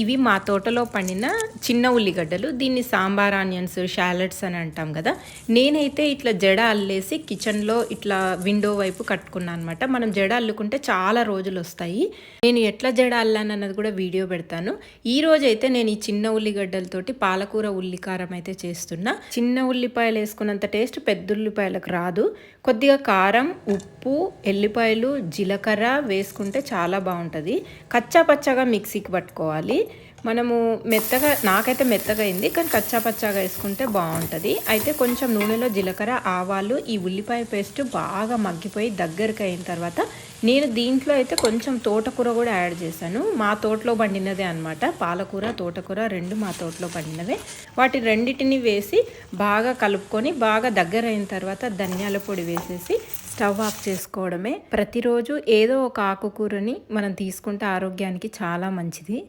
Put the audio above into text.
ఇవి మా తోటలో పండిన చిన్న ఉల్లిగడ్డలు. దీన్ని సాంబార్ ఆనియన్స్ షాలెట్స్ అని అంటాం కదా. నేనైతే ఇట్లా జడ అల్లేసి కిచెన్లో ఇట్లా విండో వైపు కట్టుకున్నాను అనమాట మనం జడ అల్లుకుంటే చాలా రోజులు వస్తాయి. నేను ఎట్లా జడ అల్లాను అన్నది కూడా వీడియో పెడతాను. ఈ రోజు అయితే నేను ఈ చిన్న ఉల్లిగడ్డలతోటి పాలకూర ఉల్లికారం అయితే చేస్తున్నా. చిన్న ఉల్లిపాయలు వేసుకున్నంత టేస్ట్ పెద్ద ఉల్లిపాయలకు రాదు. కొద్దిగా కారం ఉప్పు ఉప్పు ఎల్లిపాయలు జీలకర్ర వేసుకుంటే చాలా బాగుంటుంది. కచ్చా పచ్చగా మిక్సీకి పట్టుకోవాలి. మనము మెత్తగా నాకైతే మెత్తగా అయింది కానీ కచ్చా పచ్చాగా వేసుకుంటే బాగుంటుంది. అయితే కొంచెం నూనెలో జీలకర్ర ఆవాలు ఈ ఉల్లిపాయ పేస్ట్ బాగా మగ్గిపోయి దగ్గరికి అయిన తర్వాత నేను దీంట్లో అయితే కొంచెం తోటకూర కూడా యాడ్ చేశాను. మా తోటలో పండినదే అనమాట పాలకూర తోటకూర రెండు మా తోటలో పండినవే. వాటి రెండింటిని వేసి బాగా కలుపుకొని బాగా దగ్గర అయిన తర్వాత ధనియాల పొడి వేసేసి స్టవ్ ఆఫ్ చేసుకోవడమే. ప్రతిరోజు ఏదో ఒక ఆకుకూరని మనం తీసుకుంటే ఆరోగ్యానికి చాలా మంచిది.